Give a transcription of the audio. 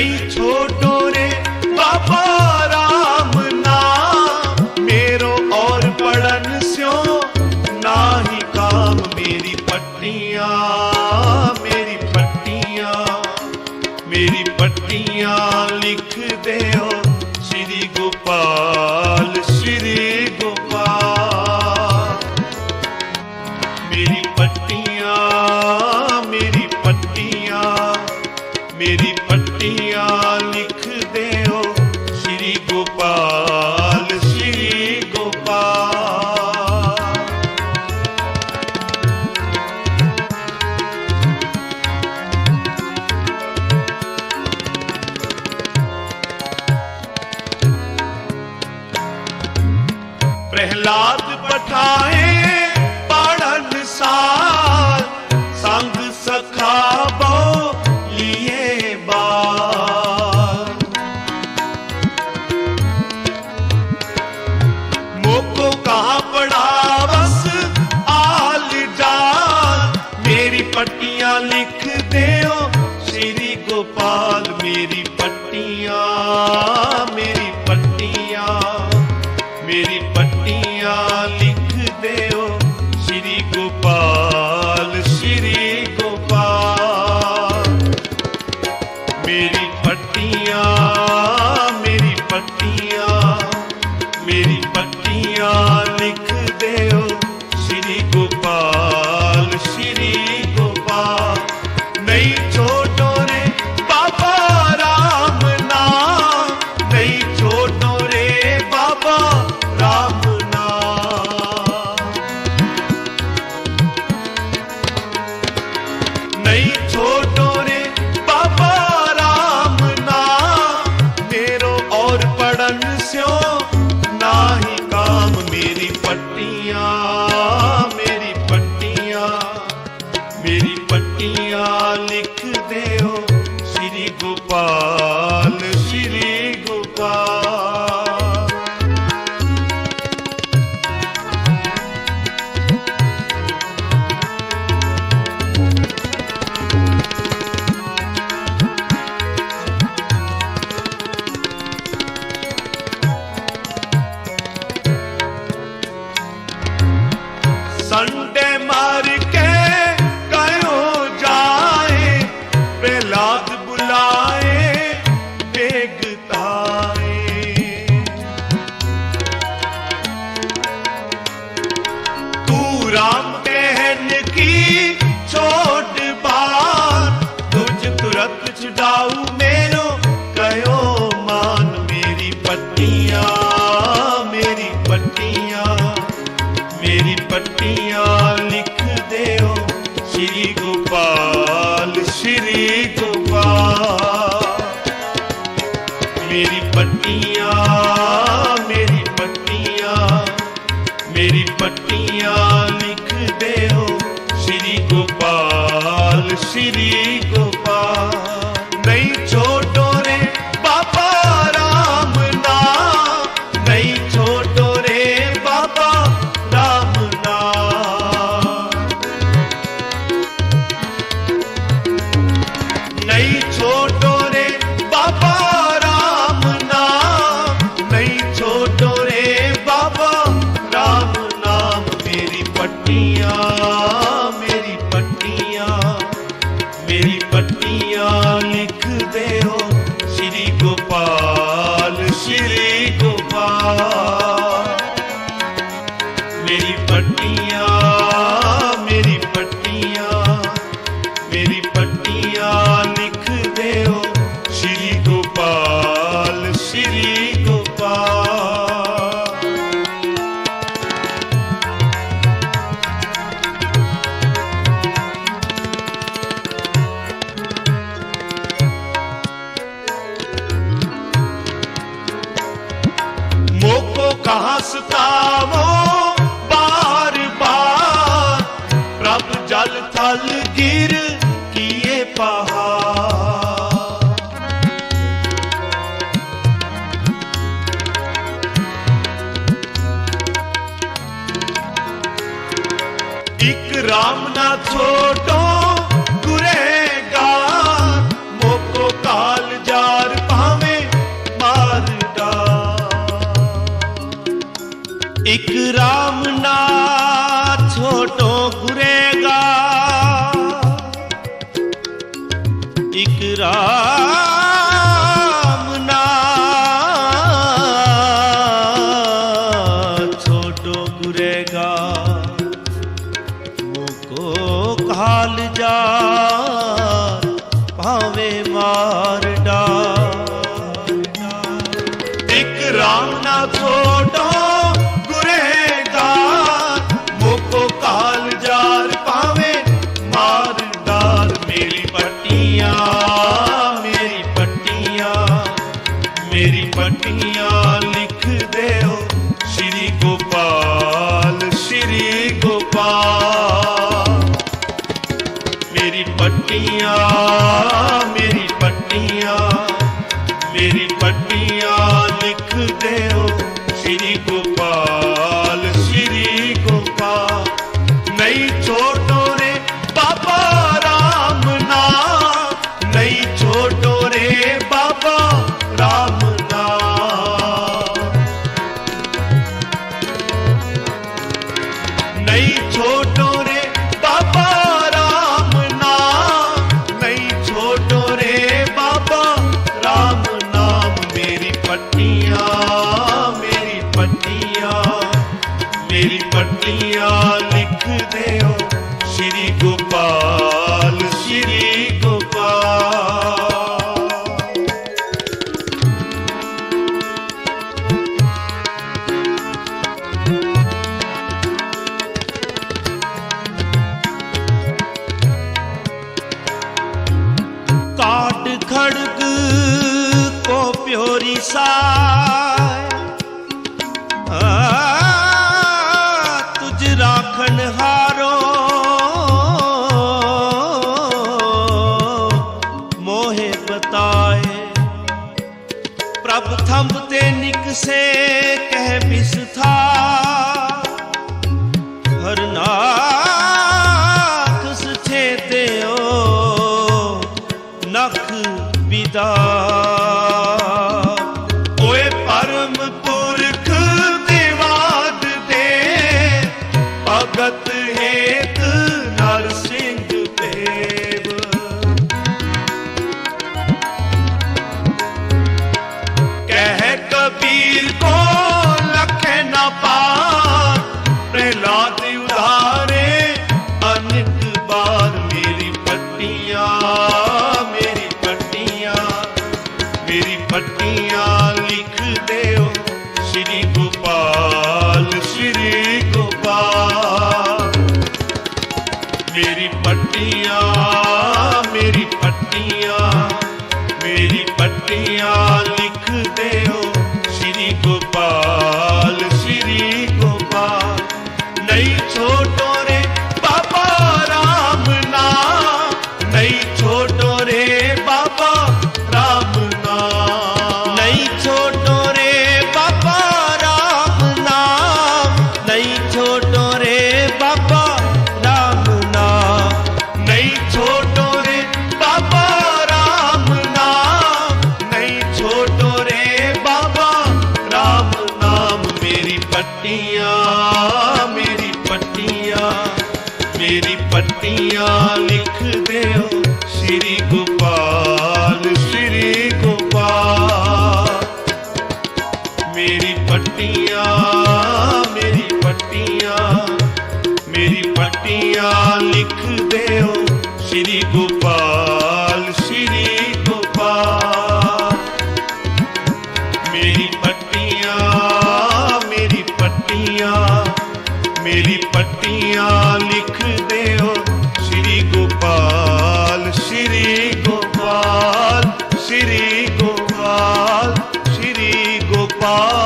नहीं छोटो रे बाबा राम ना मेरो और पड़न स्यो ना ही काम मेरी पट्टियां मेरी पट्टियां मेरी पट्टियां लिख दे श्री गुरु ます。ਲਿਖ ਦਿਓ, ਸ੍ਰੀ ਗੋਪਾਲ ਮੇਰੀ ਪੱਟੀਆਂ ਮੇਰੀ ਪੱਟੀਆਂ ਮੇਰੀ ਪੱਟੀਆਂ ਲਿਖ ਦਿਓ, ਸ੍ਰੀ ਗੋਪਾਲ ਸ੍ਰੀ ਗੋਪਾਲ। ਮੇਰੀ ਪੱਟੀਆਂ ਮੇਰੀ ਪੱਟੀਆਂ ਮੇਰੀ ਪੱਟੀਆਂ ਲਿਖ ਦਿਓ பட்டி சிறியே ਇੱਕ ਰਾਮ ਨਾ ਛੋਟੋ ਗੁਰੇਗਾ ਮੋਕੋ ਭਾਵੇਂ ਮਾਰਦਾ। ਇੱਕ ਰਾਮ ਨਾ ਛੋਟੋ ਗੁਰੇਗਾ ਇੱਕ ਰਾਮ पाल जा ਮੇਰੀ ਪੱਟੀਆਂ ਲਿਖ ਦਿਓ। ਸ੍ਰੀ ਗੋਪਾਲ ਸ੍ਰੀ ਗੋਪਾਲ ਨਹੀਂ ਛੋਟੋ ਰੇ ਬਾਬਾ ਰਾਮ ਨਾ ਨਹੀਂ ਛੋਟੋ ਰੇ ਬਾਬਾ ਰਾਮ ਨਾ ਨਹੀਂ ਛੋਟੋ खड़क को प्योरी साय तुझ राखन हारो मोहे बताए प्रभ थंब ते निक से कह बिस था हरना ਮੇਰੀ ਪੱਟੀਆਂ। ਮੇਰੀ ਪੱਟੀਆਂ ਮੇਰੀ ਪੱਟੀਆਂ ਮੇਰੀ ਪੱਟੀਆਂ ਲਿਖ ਦਿਓ ਸ੍ਰੀ ਗੋਪਾਲ ਸ੍ਰੀ ਗੋਪਾਲ ਮੇਰੀ ਪੱਟੀਆਂ ਮੇਰੀ ਪੱਟੀਆਂ ਮੇਰੀ ਪੱਟੀਆਂ ਲਿਖ ਦਿਓ ਸ੍ਰੀ ਗੋਪਾਲ ਸ੍ਰੀ ਗੋਪਾਲ ਸ੍ਰੀ पा